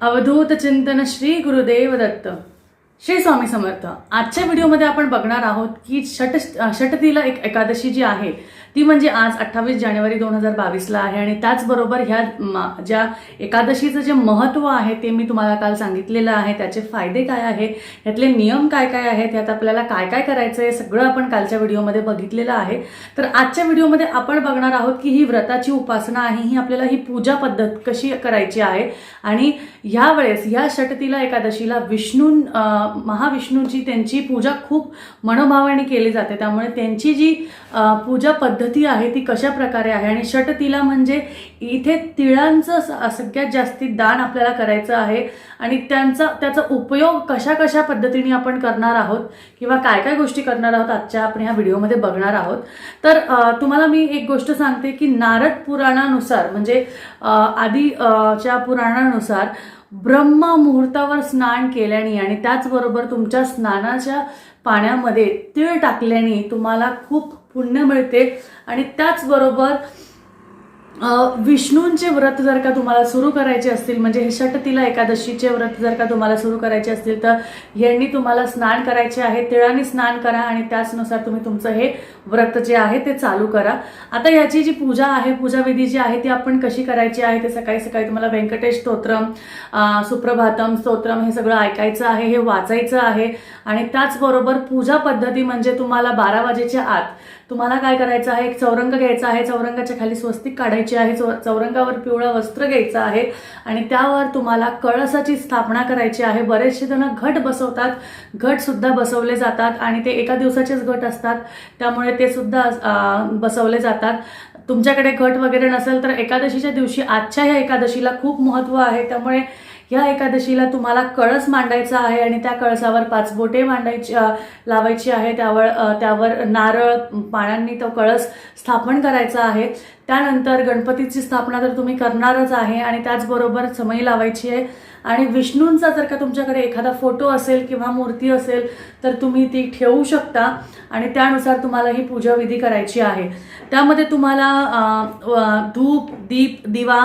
अवधूत चिंतन श्री गुरुदेव दत्त श्री स्वामी समर्थ आजच्या व्हिडिओमध्ये आपण बघणार आहोत की षट षटतीला एक एकादशी जी आहे ती म्हणजे आज अठ्ठावीस जानेवारी दोन हजार बावीसला आहे आणि त्याचबरोबर ह्या ज्या एकादशीचं जे महत्त्व आहे ते मी तुम्हाला काल सांगितलेलं आहे त्याचे फायदे काय आहे यातले नियम काय काय आहेत यात आपल्याला काय काय करायचं आहे सगळं आपण कालच्या व्हिडिओमध्ये बघितलेलं आहे. तर आजच्या व्हिडिओमध्ये आपण बघणार आहोत की ही व्रताची उपासना आहे ही आपल्याला ही पूजा पद्धत कशी करायची आहे आणि ह्या वेळेस ह्या षटतीला एकादशीला विष्णू महाविष्णूची त्यांची पूजा खूप मनोभावाने केली जाते. त्यामुळे त्यांची जी पूजा पद्धत आहे ती कशा प्रकारे आहे? आणि षटतिला म्हणजे इथे तिळांचं स- सगळ्यात जास्ती दान आपल्याला करायचं आहे. आणि त्यांचा त्याचा उपयोग कशा कशा पद्धतीने आपण करणार आहोत किंवा काय काय गोष्टी करणार आहोत आजच्या आपण ह्या व्हिडिओमध्ये बघणार आहोत. तर तुम्हाला मी एक गोष्ट सांगते की नारद पुराणानुसार म्हणजे आधीच्या च्या पुराणानुसार ब्रह्म मुहूर्तावर स्नान केल्याने आणि त्याचबरोबर तुमच्या स्नानाच्या पाण्यामध्ये तीळ टाकल्याने तुम्हाला खूप पुण्य मिळते. आणि त्याचबरोबर विष्णूंचे व्रत जर का तुम्हाला सुरू करायचे असतील म्हणजे हे षटतीला एकादशीचे व्रत जर का तुम्हाला सुरू करायचे असतील तर यांनी तुम्हाला स्नान करायचे आहे तिळाने स्नान करा आणि त्याचनुसार तुम्ही तुमचं हे व्रत जे आहे ते चालू करा. आता याची जी पूजा आहे पूजाविधी जी आहे ती आपण कशी करायची आहे ते सकाळी सकाळी तुम्हाला व्यंकटेश स्तोत्रम सुप्रभातम स्तोत्रम हे सगळं ऐकायचं आहे हे वाचायचं आहे. आणि त्याचबरोबर पूजा पद्धती म्हणजे तुम्हाला बारा वाजेच्या आत तुम्हाला काय करायचं आहे एक चौरंग घ्यायचा आहे चौरंगाच्या खाली स्वस्तिक काढायची आहे चौरंगावर पिवळं वस्त्र घ्यायचं आहे आणि त्यावर तुम्हाला कळसाची स्थापना करायची आहे. बरेचसे जण घट बसवतात घटसुद्धा बसवले जातात आणि ते एका दिवसाचेच घट असतात. त्यामुळे ते सुद्धा बसवले जातात. तुमच्याकडे घट वगैरे नसेल तर एकादशीच्या दिवशी आजच्या ह्या एकादशीला खूप महत्त्व आहे. त्यामुळे ह्या एकादशीला तुम्हाला कळस मांडायचा आहे आणि त्या कळसावर पाच बोटे मांडायची लावायची आहे. त्यावर त्यावर नारळ पाण्याने तो कळस स्थापन करायचा आहे. त्यानंतर गणपतीची स्थापना तर तुम्ही करणारच आहे आणि त्याचबरोबर समई लावायची आहे. आणि विष्णूंचा जर का तुमच्याकडे एखादा फोटो असेल किंवा मूर्ती असेल तर तुम्ही ती ठेवू शकता आणि त्यानुसार तुम्हाला ही पूजा विधी करायची आहे. त्यामध्ये तुम्हाला धूप दीप दिवा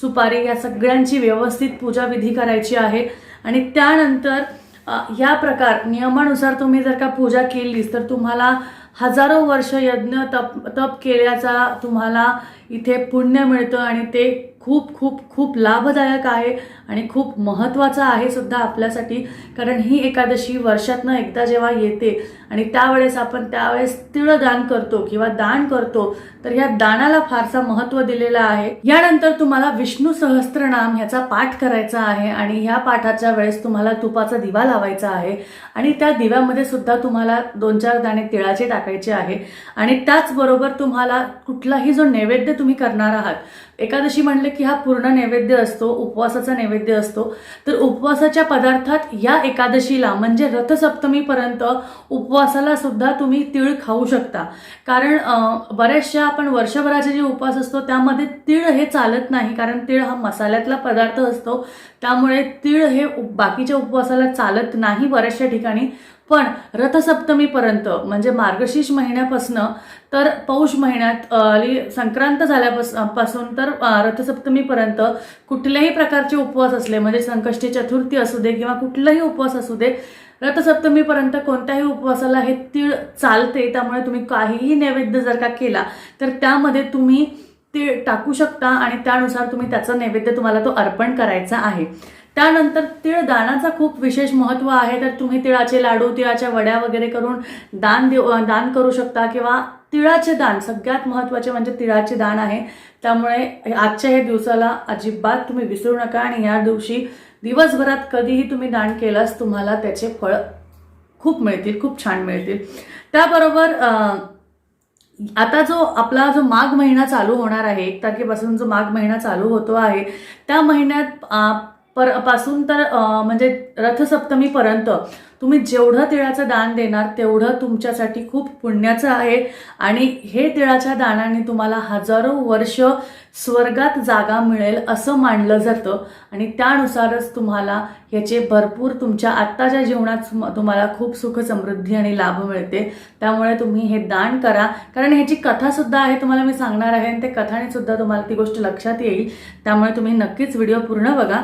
सुपारी या सगळ्यांची व्यवस्थित पूजा विधी करायची आहे. आणि त्यानंतर ह्या प्रकार नियमानुसार तुम्ही जर का पूजा केलीस तर तुम्हाला हजारो वर्ष यज्ञ तप तप केल्याचा तुम्हाला इथे पुण्य मिळतं आणि ते खूप खूप खूप लाभदायक आहे. आणि खूप महत्त्वाचं आहे सुद्धा आपल्यासाठी कारण ही एकादशी वर्षातनं एकदा जेव्हा येते आणि त्यावेळेस आपण त्यावेळेस तिळदान करतो किंवा दान करतो तर ह्या दानाला फारसा महत्त्व दिलेलं आहे. यानंतर तुम्हाला विष्णू सहस्त्रनाम ह्याचा पाठ करायचा आहे आणि ह्या पाठाच्या वेळेस तुम्हाला तुपाचा दिवा लावायचा आहे आणि त्या दिव्यामध्ये सुद्धा तुम्हाला दोन चार दाणे तिळाचे टाकायचे आहे आणि त्याचबरोबर तुम्हाला कुठलाही जो नैवेद्य तुम्ही करणार आहात एकादशी म्हणले की हा पूर्ण नैवेद्य असतो उपवासाचा नैवेद्य असतो. तर उपवासाच्या पदार्थात या एकादशीला म्हणजे रथसप्तमीपर्यंत उपवासाला सुद्धा तुम्ही तीळ खाऊ शकता. कारण बऱ्याचशा आपण वर्षभराचे जे उपवास असतो त्यामध्ये तीळ हे चालत नाही. कारण तीळ हा मसाल्यातला पदार्थ असतो. त्यामुळे तीळ हे बाकीच्या उपवासाला चालत नाही बऱ्याचशा ठिकाणी. पण रथसप्तमीपर्यंत म्हणजे मार्गशीर्ष महिन्यापासनं तर पौष महिन्यात संक्रांत झाल्यापासपासून तर रथसप्तमीपर्यंत कुठल्याही प्रकारचे उपवास असले म्हणजे संकष्टी चतुर्थी असू दे किंवा कुठलाही उपवास असू दे रथसप्तमीपर्यंत कोणत्याही उपवासाला हे तीळ चालते त्यामुळे तुम्ही काहीही नैवेद्य जर का केला तर त्यामध्ये तुम्ही तीळ टाकू शकता आणि त्यानुसार तुम्ही त्याचं नैवेद्य तुम्हाला तो अर्पण करायचा आहे. त्यानंतर तिळ दानाचा खूप विशेष महत्त्व आहे. तर तुम्ही तिळाचे लाडू तिळाच्या वड्या वगैरे करून दान देऊ दान करू शकता किंवा तिळाचे दान सगळ्यात महत्त्वाचे म्हणजे तिळाचे दान आहे. त्यामुळे आजच्या हे दिवसाला अजिबात तुम्ही विसरू नका आणि या दिवशी दिवसभरात कधीही तुम्ही दान केलास तुम्हाला त्याचे फळ खूप मिळतील खूप छान मिळतील. त्याबरोबर आता जो आपला जो माघ महिना चालू होणार आहे एक तारखेपासून जो माघ महिना चालू होतो आहे त्या महिन्यात परपासून तर म्हणजे रथसप्तमीपर्यंत. तुम्ही जेवढं तिळाचं दान देणार तेवढं तुमच्यासाठी खूप पुण्याचं आहे. आणि हे तिळाच्या दानाने तुम्हाला हजारो वर्ष स्वर्गात जागा मिळेल असं मानलं जातं. आणि त्यानुसारच तुम्हाला याचे भरपूर तुमच्या आत्ताच्या जीवनात तुम्हाला खूप सुख समृद्धी आणि लाभ मिळते. त्यामुळे तुम्ही हे दान करा. कारण ह्याची कथासुद्धा आहे तुम्हाला मी सांगणार आहे. आणि त्या कथाने सुद्धा तुम्हाला ती गोष्ट लक्षात येईल. त्यामुळे तुम्ही नक्कीच व्हिडिओ पूर्ण बघा.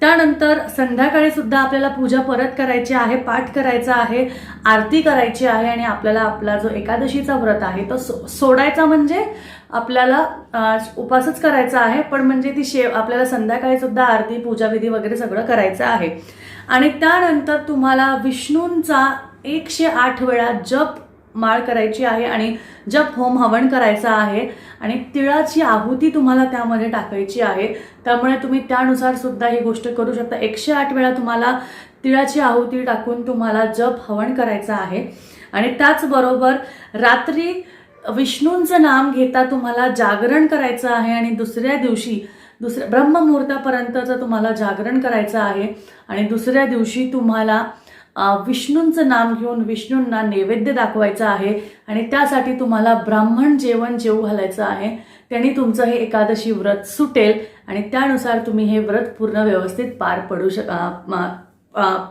त्यानंतर संध्याकाळी सुद्धा आपल्याला पूजा परत करायची आहे पाठ करायचा आहे आरती करायची आहे आणि आपल्याला आपला जो एकादशीचा व्रत आहे तो सो- सोडायचा म्हणजे आपल्याला उपासच करायचा आहे पण म्हणजे ती शेव आपल्याला संध्याकाळी सुद्धा आरती पूजाविधी वगैरे सगळं करायचं आहे. आणि त्यानंतर तुम्हाला विष्णूंचा एकशे आठ वेळा जप माळ करायची आहे आणि जप होम हवन करायचा आहे. आणि तिळाची आहुती तुम्हाला त्यामध्ये टाकायची आहे. त्यामुळे तुम्ही त्यानुसार सुद्धा ही गोष्ट करू शकता. एकशे आठ वेळा तुम्हाला तिळाची आहुती टाकून तुम्हाला जप हवन करायचं आहे. आणि त्याचबरोबर रात्री विष्णूंचं नाम घेता तुम्हाला जागरण करायचं आहे आणि दुसऱ्या दिवशी दुसऱ्या ब्रह्ममुहूर्तापर्यंतचं तुम्हाला जागरण करायचं आहे. आणि दुसऱ्या दिवशी तुम्हाला विष्णूंचं नाम घेऊन विष्णूंना नैवेद्य दाखवायचं आहे आणि त्यासाठी तुम्हाला ब्राह्मण जेवण जेवू घालायचं आहे. त्यांनी तुमचं हे एकादशी व्रत सुटेल आणि त्यानुसार तुम्ही हे व्रत पूर्ण व्यवस्थित पार पडू शक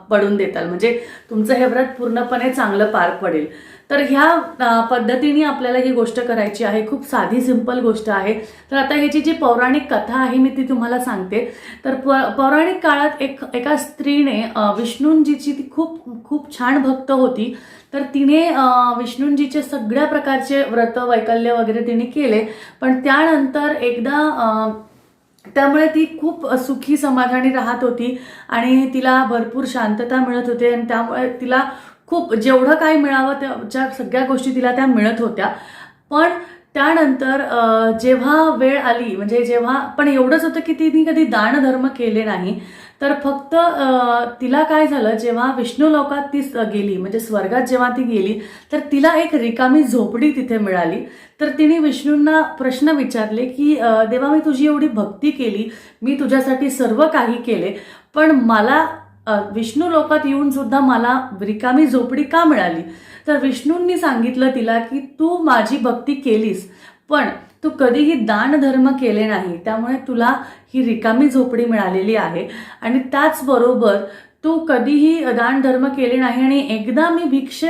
पडून देताल. म्हणजे तुमचं हे व्रत पूर्णपणे चांगलं पार पडेल. तर ह्या पद्धतीने आपल्याला ही गोष्ट करायची आहे. खूप साधी सिंपल गोष्ट आहे. तर आता ह्याची जी पौराणिक कथा आहे मी ती तुम्हाला सांगते. तर प- पौराणिक काळात एक एका स्त्रीने विष्णूंजीची ती खूप खूप छान भक्त होती. तर तिने विष्णूंजीचे सगळ्या प्रकारचे व्रत वैकल्य वगैरे तिने केले. पण त्यानंतर एकदा त्यामुळे ती खूप सुखी समाधानी राहत होती आणि तिला भरपूर शांतता मिळत होते आणि त्यामुळे तिला खूप जेवढं काही मिळावं त्याच्या सगळ्या गोष्टी तिला त्या मिळत होत्या. पण त्यानंतर जेव्हा वेळ आली म्हणजे जेव्हा पण एवढंच होतं की तिने कधी दानधर्म केले नाही. तर फक्त तिला काय झालं जेव्हा विष्णू लोकात ती गेली म्हणजे स्वर्गात जेव्हा ती गेली तर तिला एक रिकामी झोपडी तिथे मिळाली. तर तिने विष्णूंना प्रश्न विचारले की देवा मी तुझी एवढी भक्ती केली मी तुझ्यासाठी सर्व काही केले पण मला विष्णू लोकात येऊन सुद्धा मला रिकामी झोपडी का मिळाली? तर विष्णूंनी सांगितलं तिला की तू माझी भक्ती केलीस पण तू कधीही दानधर्म केले नाही त्यामुळे तुला ही रिकामी झोपडी मिळालेली आहे. आणि त्याचबरोबर तू कधीही दानधर्म केले नाही आणि एकदा मी भिक्षे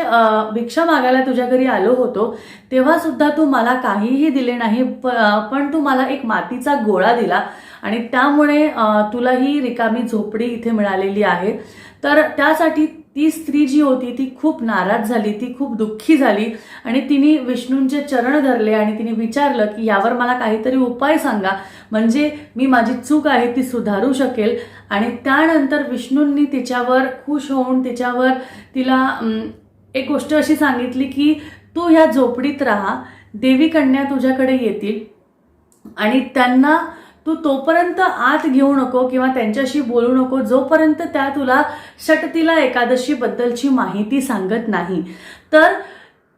भिक्षा मागायला तुझ्या घरी आलो होतो तेव्हा सुद्धा तू मला काहीही दिले नाही प- पण तू मला एक मातीचा गोळा दिला. आणि त्यामुळे तुला ही रिकामी झोपडी इथे मिळालेली आहे. तर त्यासाठी ती स्त्री जी होती ती खूप नाराज झाली ती खूप दुःखी झाली आणि तिने विष्णूंचे चरण धरले आणि तिने विचारलं की यावर मला काहीतरी उपाय सांगा. म्हणजे मी माझी चूक आहे ती सुधारू शकेल. आणि त्यानंतर विष्णूंनी तिच्यावर खुश होऊन तिच्यावर तिला एक गोष्ट अशी सांगितली की तू ह्या झोपडीत राहा. देवी कन्या तुझ्याकडे येतील आणि त्यांना तू तोपर्यंत आत घेऊ नको किंवा त्यांच्याशी बोलू नको जोपर्यंत त्या तुला षटतीला एकादशीबद्दलची माहिती सांगत नाही. तर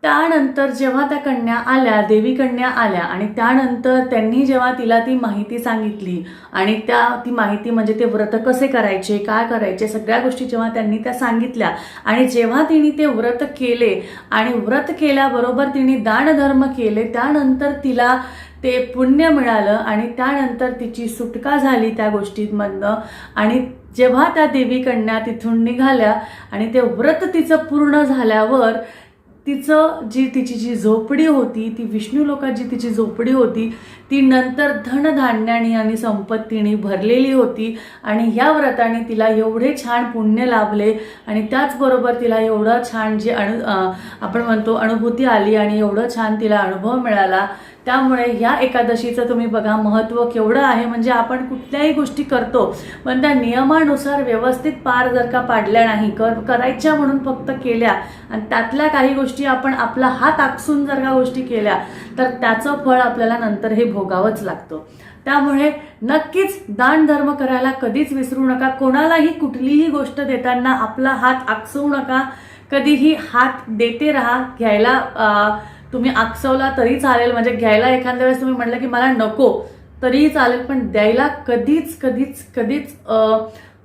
त्यानंतर जेव्हा त्या कन्या आल्या देवी कन्या आल्या आणि त्यानंतर त्यांनी जेव्हा तिला ती माहिती सांगितली आणि त्या ती माहिती म्हणजे ते व्रत कसे करायचे काय करायचे सगळ्या गोष्टी जेव्हा त्यांनी त्या सांगितल्या आणि जेव्हा तिने ते व्रत केले आणि व्रत केल्याबरोबर तिने दानधर्म केले त्यानंतर तिला ते पुण्य मिळालं आणि त्यानंतर तिची सुटका झाली त्या गोष्टींमधनं आणि जेव्हा त्या देवी कन्या तिथून निघाल्या आणि ते व्रत तिचं पूर्ण झाल्यावर तिचं जी तिची जी झोपडी होती ती विष्णू लोकात जी तिची झोपडी होती ती नंतर धनधान्याने आणि संपत्तीने भरलेली होती आणि ह्या व्रताने तिला एवढे छान पुण्य लाभले आणि त्याचबरोबर तिला एवढं छान जे अनु आपण म्हणतो अनुभूती आली आणि एवढं छान तिला अनुभव मिळाला. त्यामुळे ह्या एकादशीचं तुम्ही बघा महत्त्व केवढं आहे. म्हणजे आपण कुठल्याही गोष्टी करतो पण त्या नियमानुसार व्यवस्थित पार जर का पाडल्या नाही कर करायच्या म्हणून फक्त केल्या आणि त्यातल्या काही गोष्टी आपण आपला हात आकसून जर का गोष्टी केल्या तर त्याचं फळ आपल्याला नंतर हे भोगावंच लागतं. त्यामुळे नक्कीच दानधर्म करायला कधीच विसरू नका. कोणालाही कुठलीही गोष्ट देताना आपला हात आकसवू नका. कधीही हात देते राहा. घ्यायला तुम्ही आकसवला तरी चालेल. म्हणजे घ्यायला एखाद्या वेळेस तुम्ही म्हटलं की मला नको तरीही चालेल. पण द्यायला कधीच कधीच कधीच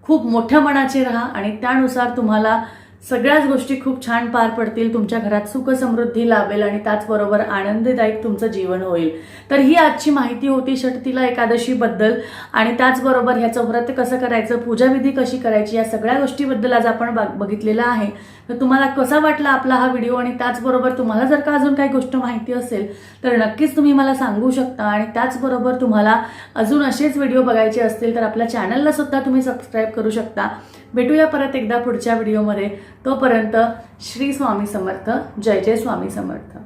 खूप मोठ्या मनाचे राहा आणि त्यानुसार तुम्हाला सगळ्याच गोष्टी खूप छान पार पडतील तुमच्या घरात सुख समृद्धी लाभेल आणि त्याचबरोबर आनंददायक तुमचं जीवन होईल. तर ही आजची माहिती होती षटतीला एकादशीबद्दल आणि त्याचबरोबर ह्याचं व्रत कसं करायचं पूजाविधी कशी करायची या सगळ्या गोष्टीबद्दल आज आपण बघितलेलं आहे. तर तुम्हाला कसा वाटला आपला हा व्हिडिओ आणि त्याचबरोबर तुम्हाला जर का अजून काही गोष्ट माहिती असेल तर नक्कीच तुम्ही मला सांगू शकता आणि त्याचबरोबर तुम्हाला अजून असेच व्हिडिओ बघायचे असतील तर आपल्या चॅनलला सुद्धा तुम्ही सबस्क्राईब करू शकता. भेटूया परत एकदा पुढच्या व्हिडिओमध्ये. तोपर्यंत श्री स्वामी समर्थ. जय जय स्वामी समर्थ.